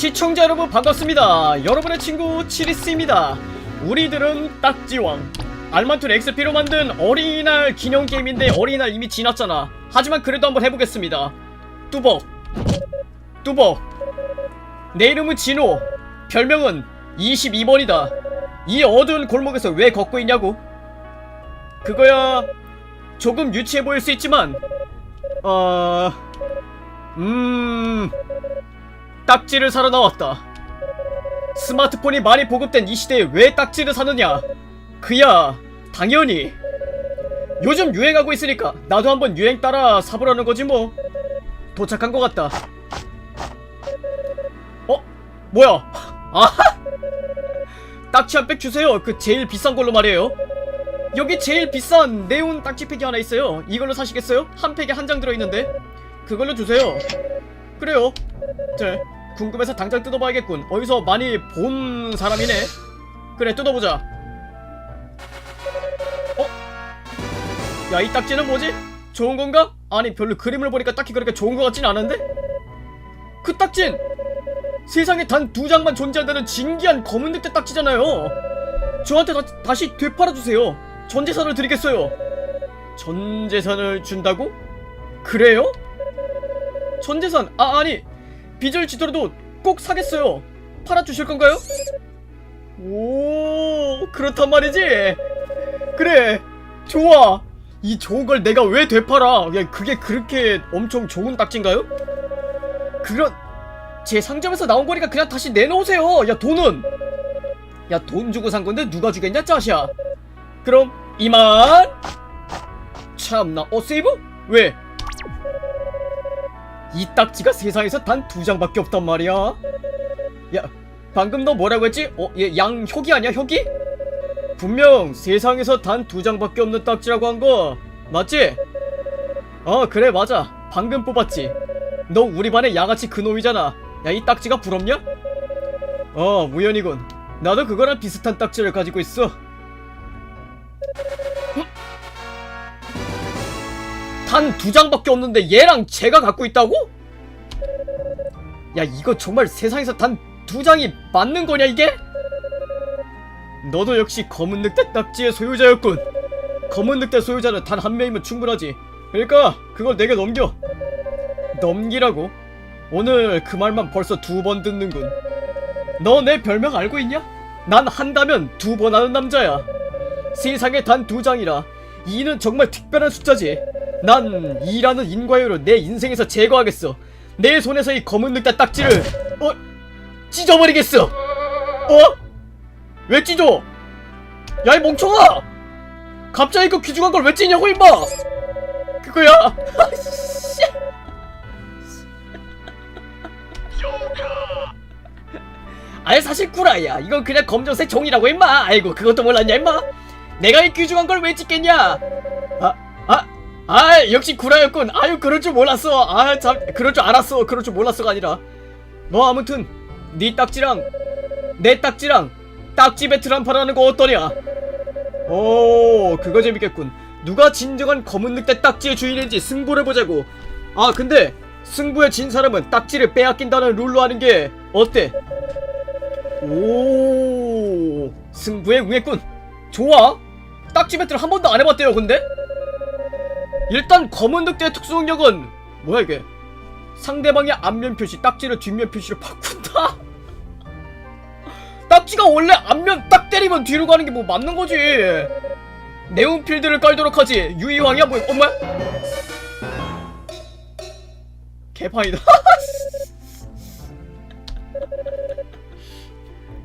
시청자 여러분 반갑습니다. 여러분의 친구 치리스입니다. 우리들은 딱지왕. 알만툰 XP로 만든 어린이날 기념 게임인데 어린이날 이미 지났잖아. 하지만 그래도 한번 해보겠습니다. 뚜벅. 뚜벅. 내 이름은 진호. 별명은 22번이다. 이 어두운 골목에서 왜 걷고 있냐고? 그거야 조금 유치해 보일 수 있지만 어... 음... 딱지를 사러 나왔다. 스마트폰이 많이 보급된 이 시대에 왜 딱지를 사느냐? 그야 당연히 요즘 유행하고 있으니까 나도 한번 유행 따라 사보라는 거지 뭐. 도착한 것 같다. 어? 뭐야? 아? 딱지 한팩 주세요. 그 제일 비싼 걸로 말이에요. 여기 제일 비싼 네온 딱지 팩이 하나 있어요. 이걸로 사시겠어요? 한 팩에 한 장 들어있는데. 그걸로 주세요. 그래요. 자, 궁금해서 당장 뜯어봐야겠군. 어디서 많이 본 사람이네. 그래, 뜯어보자. 어? 야, 이 딱지는 뭐지? 좋은 건가? 아니, 별로 그림을 보니까 딱히 그렇게 좋은 것 같진 않은데? 그 딱진! 세상에 단 두 장만 존재한다는 진기한 검은 늑대 딱지잖아요. 저한테 다, 다시 되팔아주세요. 전 재산을 드리겠어요. 전 재산을 준다고? 그래요? 전 재산, 아, 아니, 빚을 지더라도 꼭 사겠어요. 팔아주실 건가요? 오, 그렇단 말이지? 그래, 좋아. 이 좋은 걸 내가 왜 되팔아? 야, 그게 그렇게 엄청 좋은 딱지인가요? 그런, 제 상점에서 나온 거니까 그냥 다시 내놓으세요. 야, 돈은? 야, 돈 주고 산 건데 누가 주겠냐, 짜샤? 그럼, 이만! 참나, 어, 세이브? 왜? 이 딱지가 세상에서 단 두 장밖에 없단 말이야. 야, 방금 너 뭐라고 했지? 어, 얘 양혁이 아니야, 혁이? 분명 세상에서 단 두 장밖에 없는 딱지라고 한 거 맞지? 어, 그래, 맞아. 방금 뽑았지. 너 우리 반의 양아치 그놈이잖아. 야, 이 딱지가 부럽냐? 어, 우연이군. 나도 그거랑 비슷한 딱지를 가지고 있어. 단두 장밖에 없는데 얘랑 제가 갖고 있다고? 야 이거 정말 세상에서 단 두 장이 맞는 거냐 이게? 너도 역시 검은 늑대 딱지의 소유자였군 검은 늑대 소유자는 단 한 명이면 충분하지 그러니까 그걸 내게 넘겨 넘기라고? 오늘 그 말만 벌써 두 번 듣는군 너 내 별명 알고 있냐? 난 한다면 두 번 하는 남자야 세상에 단 두 장이라 이는 정말 특별한 숫자지 난 2라는 인과율을 내 인생에서 제거하겠어. 내 손에서 이 검은 늑대 딱지를 어 찢어버리겠어. 어? 왜 찢어? 야 이 멍청아! 갑자기 그 귀중한 걸 왜 찢냐고 임마! 그거야. 씨. 아니 사실 구라야. 이건 그냥 검정색 종이라고 임마. 아이고 그것도 몰랐냐 임마. 내가 이 귀중한 걸왜 찢겠냐? 아 역시 구라였군. 아유 그럴 줄 몰랐어. 아참 그럴 줄 알았어. 그럴 줄 몰랐어가 아니라. 뭐 아무튼 네 딱지랑 내 딱지랑 딱지 배틀 한 판 하는 거 어떠냐? 오 그거 재밌겠군. 누가 진정한 검은 늑대 딱지의 주인인지 승부를 보자고. 아 근데 승부에 진 사람은 딱지를 빼앗긴다는 룰로 하는 게 어때? 오 승부에 응했군. 좋아. 딱지 배틀 한 번도 안 해봤대요 근데 일단 검은 늑대의 특수 능력은 뭐야 이게? 상대방의 앞면 표시 딱지를 뒷면 표시로 바꾼다? 딱지가 원래 앞면 딱 때리면 뒤로 가는 게 뭐 맞는 거지? 네온필드를 깔도록 하지. 유이왕이야? 뭐 엄마 개판이다.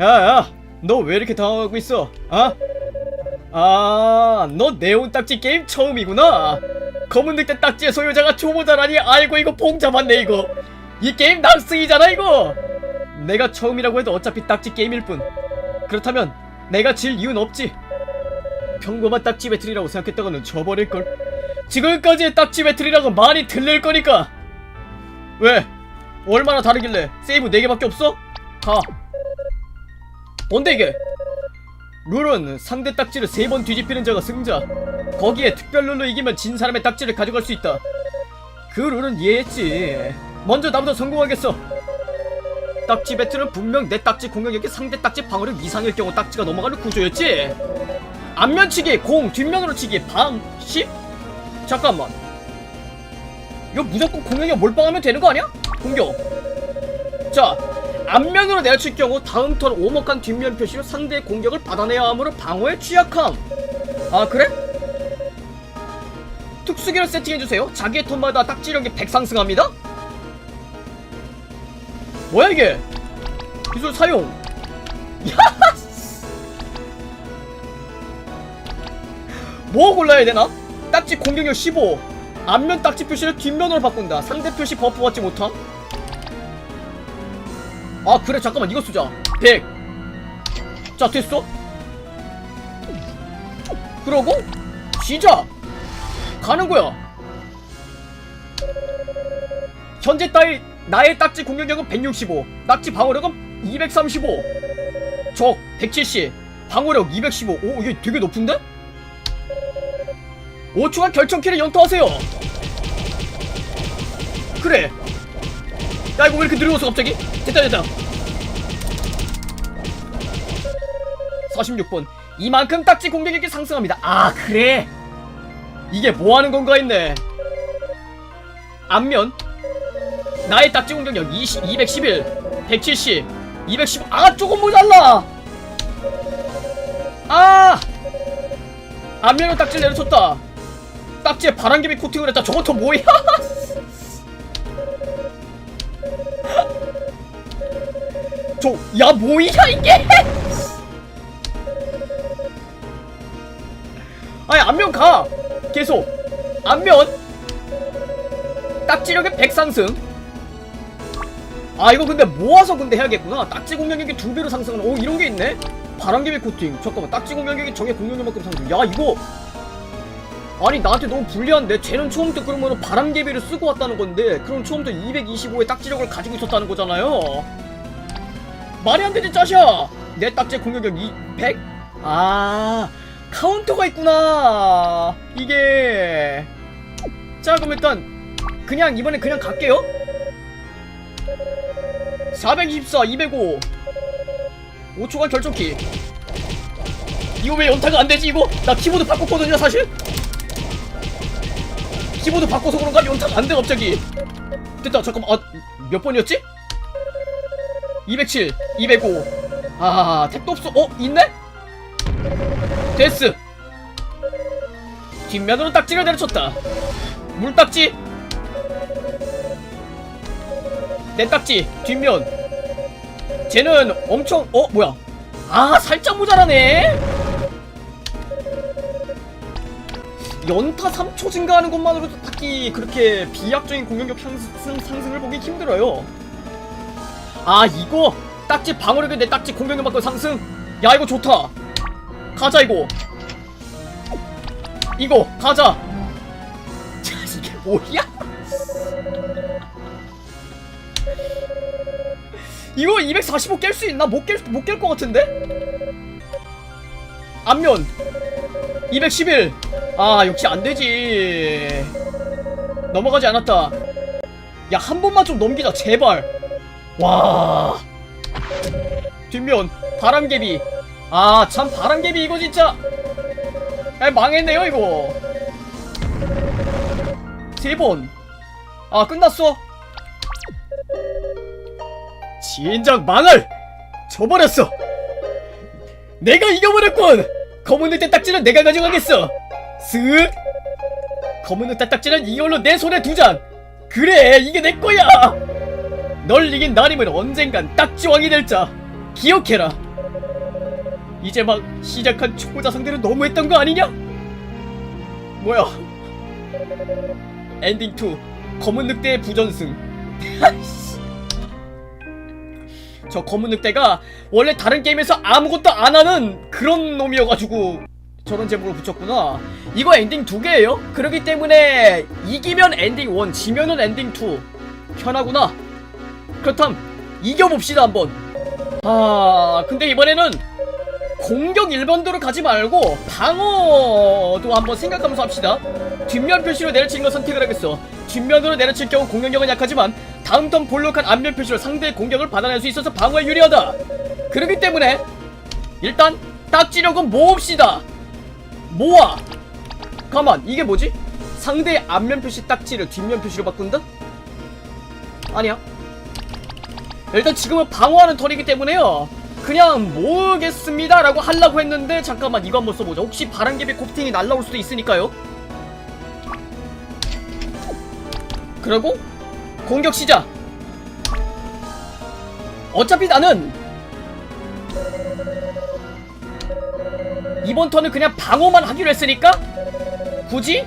야야 너 왜 이렇게 당황하고 있어? 아? 아, 너 네온 딱지 게임 처음이구나. 검은 늑대 딱지의 소유자가 초보자라니 아이고 이거 봉 잡았네 이거. 이 게임 낭승이잖아 이거. 내가 처음이라고 해도 어차피 딱지 게임일 뿐. 그렇다면 내가 질 이유는 없지. 평범한 딱지 배틀이라고 생각했다가는 져버릴 걸. 지금까지의 딱지 배틀이라고 많이 들릴 거니까. 왜? 얼마나 다르길래? 세이브 4개밖에 없어? 가. 뭔데 이게? 룰은 상대 딱지를 세번 뒤집히는 자가 승자. 거기에 특별 룰로 이기면 진 사람의 딱지를 가져갈 수 있다. 그 룰은 이해했지. 먼저 나부터 성공하겠어. 딱지 배틀은 분명 내 딱지 공격력이 상대 딱지 방어력 이상일 경우 딱지가 넘어가는 구조였지 앞면치기 공 뒷면으로 치기 방 10? 잠깐만 이거 무조건 공격력 몰빵하면 되는 거 아니야? 공격 자 앞면으로 내려칠 경우 다음 턴 오목한 뒷면 표시로 상대의 공격을 받아내야 하므로 방어에 취약함 아 그래? 특수기를 세팅해주세요. 자기의 턴마다 딱지력이 100 상승합니다? 뭐야 이게? 기술 사용. 야 뭐 골라야 되나? 딱지 공격력 15 앞면 딱지 표시를 뒷면으로 바꾼다. 상대 표시 버프 받지 못함. 아 그래 잠깐만. 이거 쓰자. 100 자 됐어. 그러고 시작 가는 거야 현재 따위 나의 딱지 공격력은 165 딱지 방어력은 235 적 170 방어력 215 오. 이게 되게 높은데? 5초간 결정키를 연타하세요. 그래. 야 이거 왜 이렇게 느려졌어 갑자기? 됐다 됐다. 46분 이만큼 딱지 공격력이 상승합니다. 아 그래 이게 뭐하는 건가 했네. 앞면 나의 딱지 공격력 20, 211 170 215아 조금 모자라. 아! 앞면으로 딱지를 내려쳤다. 딱지에 바람개비 코팅을 했다. 저것도 뭐야? 저, 야, 뭐야, 이게? 아니, 앞면 가! 계속! 앞면! 딱지력의 100 상승. 아, 이거 근데 모아서 근데 해야겠구나. 딱지 공격력이 두 배로 상승하는, 오, 이런 게 있네? 바람개비 코팅. 잠깐만, 딱지 공격력이 적의 공격력만큼 상승. 야, 이거! 아니, 나한테 너무 불리한데? 쟤는 처음부터 그러면 바람개비를 쓰고 왔다는 건데, 그럼 처음부터 225의 딱지력을 가지고 있었다는 거잖아요? 말이 안 되지 짜샤 내 딱지 공격력 2 100? 아 카운터가 있구나 이게 자 그럼 일단 그냥 이번엔 그냥 갈게요 424 205 5초간 결정키 이거 왜 연타가 안 되지 이거? 나 키보드 바꿨거든요 사실 키보드 바꿔서 그런가 연타가 안돼 갑자기 됐다 잠깐만 아, 몇 번이었지? 207, 205. 아, 택도 없어. 어, 있네? 데스. 뒷면으로 딱지를 내려쳤다. 물딱지. 내 딱지, 뒷면. 쟤는 엄청, 어, 뭐야. 아, 살짝 모자라네? 연타 3초 증가하는 것만으로도 딱히 그렇게 비약적인 공격력 상승, 상승을 보기 힘들어요. 아 이거 딱지 방어력이 내 딱지 공격력 만큼 상승 야 이거 좋다 가자 이거. 이거 가자. 자 이게 뭐야? 이거 245 깰 수 있나? 못깰못깰 것 같은데? 앞면. 211 아 역시 안 되지. 넘어가지 않았다. 야 한 번만 좀 넘기자 제발. 와. 뒷면 바람개비 아 참 바람개비 이거 진짜. 아 망했네요 이거. 세번아 끝났어. 진작 망할! 져버렸어. 내가 이겨버렸군! 검은 늑대 딱지는 내가 가져가겠어. 쓱 검은 늑대 딱지는 이걸로 내 손에 두잔. 그래 이게 내 거야. 널 이긴 나림은 언젠간 딱지왕이 될 자. 기억해라 이제 막 시작한 초보자 상대는 너무했던 거 아니냐? 뭐야? 엔딩 2 검은 늑대의 부전승. 저 검은 늑대가 원래 다른 게임에서 아무것도 안 하는 그런 놈이어가지고 저런 제목을 붙였구나. 이거 엔딩 두 개예요? 그렇기 때문에 이기면 엔딩 1 지면은 엔딩 2 편하구나. 그렇담 이겨봅시다 한번. 아 근데 이번에는 공격 1번도로 가지 말고 방어도 한번 생각하면서 합시다 뒷면 표시로 내려치는 걸 선택을 하겠어 뒷면으로 내려칠 경우 공격력은 약하지만 다음 턴 볼록한 안면 표시로 상대의 공격을 받아낼 수 있어서 방어에 유리하다. 그렇기 때문에 일단 딱지력은 모읍시다. 모아. 가만 이게 뭐지? 상대의 앞면 표시 딱지를 뒷면 표시로 바꾼다? 아니야. 일단 지금은 방어하는 턴이기 때문에요. 그냥 모으겠습니다 라고 하려고 했는데 잠깐만 이거 한번 써보자. 혹시 바람개비 코팅이 날라올 수도 있으니까요. 그리고 공격 시작. 어차피 나는 이번 턴은 그냥 방어만 하기로 했으니까 굳이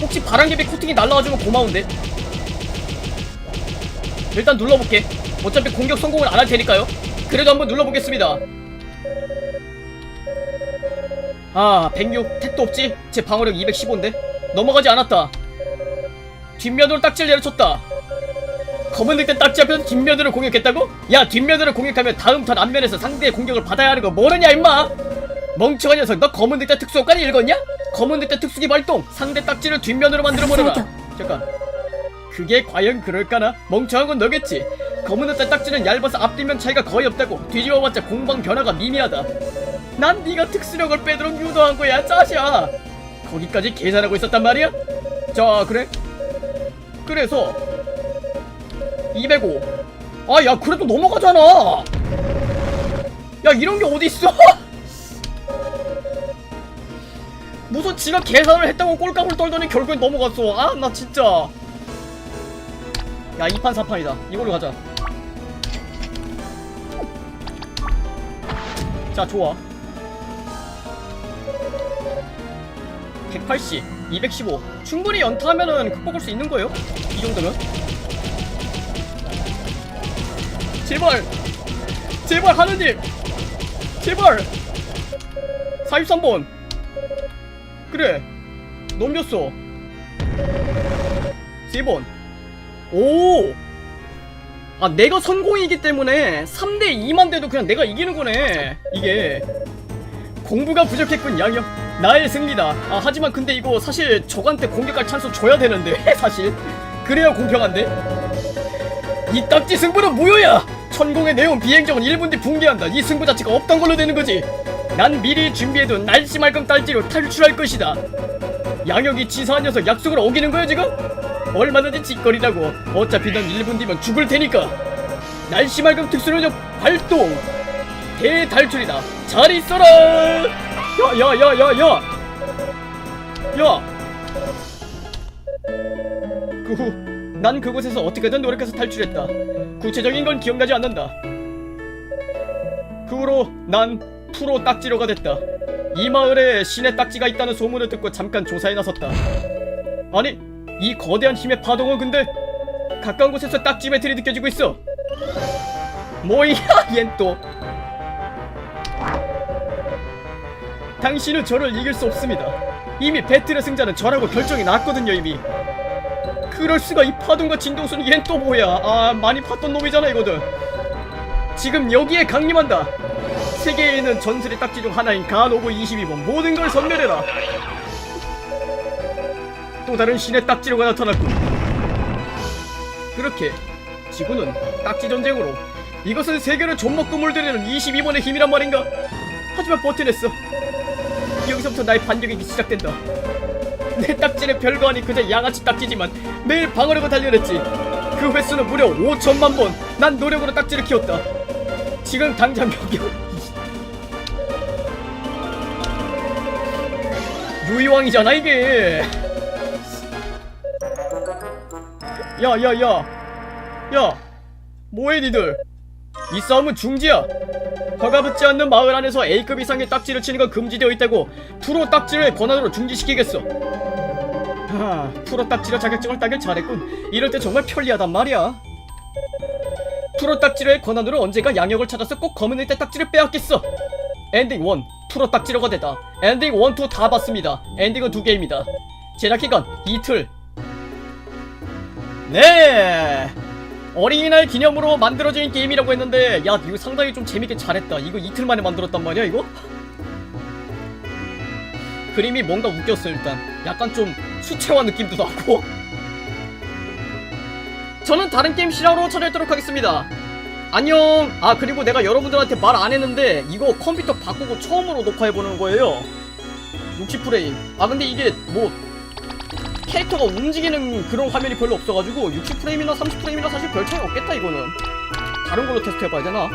혹시 바람개비 코팅이 날라와주면 고마운데 일단 눌러볼게 어차피 공격 성공을 안 할 테니까요 그래도 한번 눌러보겠습니다 아 106 택도 없지? 제 방어력 215인데 넘어가지 않았다 뒷면으로 딱지를 내려쳤다 검은 늑대 딱지 앞에서 뒷면으로 공격했다고? 야 뒷면으로 공격하면 다음 턴 앞면에서 상대의 공격을 받아야 하는 거 모르냐 임마 멍청한 녀석 너 검은 늑대 특수효과를 읽었냐? 검은 늑대 특수기 발동 상대 딱지를 뒷면으로 만들어 버려라 사격. 잠깐 그게 과연 그럴까나? 멍청한 건 너겠지 검은 늑대 딱지는 얇아서 앞뒷면 차이가 거의 없다고 뒤집어봤자 공방 변화가 미미하다. 난 네가 특수력을 빼도록 유도한 거야 짜샤. 거기까지 계산하고 있었단 말이야? 자 그래. 그래서 205 아 야 그래도 넘어가잖아. 야 이런 게 어딨어? 무슨 지가 계산을 했다고 꼴값을 떨더니 결국엔 넘어갔어. 아 나 진짜. 야 2판 4판이다. 이걸로 가자 자 좋아. 180 215 충분히 연타하면은 극복할 수 있는 거예요? 이 정도면? 제발! 제발 하느님! 제발! 43번. 그래 넘겼어. 3번. 오! 아 내가 선공이기 때문에 3대 2만 돼도 그냥 내가 이기는 거네. 이게. 공부가 부족했군 양형. 나의 승리다. 아 하지만 근데 이거 사실 적한테 공격할 찬스 줘야 되는데 사실. 그래야 공평한데. 이 딱지 승부는 무효야? 천공의 내용 비행정은 1분 뒤 붕괴한다. 이 승부 자체가 없던 걸로 되는 거지. 난 미리 준비해둔 날씨말끔 딸지로 탈출할 것이다. 양혁이 치사한 녀석 약속을 어기는 거야 지금? 얼마든지 짓거리라고. 어차피 넌 1분 뒤면 죽을 테니까. 날씨말끔 특수능력 발동! 대탈출이다. 잘 있어라! 야야야야야! 야! 그 후 난 그곳에서 어떻게든 노력해서 탈출했다. 구체적인 건 기억나지 않는다. 그 후로 난 프로 딱지로가 됐다. 이 마을에 신의 딱지가 있다는 소문을 듣고 잠깐 조사에 나섰다. 아니 이 거대한 힘의 파동은 근데 가까운 곳에서 딱지 배틀이 느껴지고 있어. 뭐야 얜 또. 당신은 저를 이길 수 없습니다. 이미 배틀의 승자는 저라고 결정이 났거든요 이미. 그럴 수가 이 파동과 진동수는 얜 또 뭐야? 아 많이 팠던 놈이잖아 이거든 지금 여기에 강림한다. 세계에 있는 전설의 딱지 중 하나인 간오브 22번 모든 걸 섬멸해라 또 다른 신의 딱지로가 나타났군. 그렇게 지구는 딱지 전쟁으로 이것은 세계를 좀먹고 물들이는 22번의 힘이란 말인가? 하지만 버텨냈어. 여기서부터 나의 반격이 시작된다. 내 딱지는 별거 아닌 그저 양아치 딱지지만 매일 방어력을 단련했지. 그 횟수는 무려 5천만 번 난 노력으로 딱지를 키웠다. 지금 당장 병력 유이왕이잖아 이게 야야야. 야 뭐해 니들? 이 싸움은 중지야. 허가붙지 않는 마을 안에서 A급 이상의 딱지를 치는 건 금지되어 있다고 프로 딱지를 권한으로 중지시키겠어. 하, 프로 딱지로 자격증을 따길 잘했군. 이럴 때 정말 편리하단 말이야. 프로 딱지로의 권한으로 언제가 양역을 찾아서 꼭 검은 늑대 딱지를 빼앗겠어. 엔딩 1 프로 딱지로가 되다. 엔딩 1, 2 다 봤습니다. 엔딩은 두 개입니다. 제작기간 이틀 네 어린이날 기념으로 만들어진 게임이라고 했는데 야 이거 상당히 좀 재밌게 잘했다 이거 이틀 만에 만들었단 말이야 이거? 그림이 뭔가 웃겼어 일단 약간 좀 수채화 느낌도 나고 저는 다른 게임 실화로 처리하도록 하겠습니다. 안녕. 아 그리고 내가 여러분들한테 말 안 했는데 이거 컴퓨터 바꾸고 처음으로 녹화해 보는 거예요. 60프레임. 아 근데 이게 뭐 캐릭터가 움직이는 그런 화면이 별로 없어가지고 60프레임이나 30프레임이나 사실 별 차이 없겠다 이거는. 다른 걸로 테스트 해봐야 되나?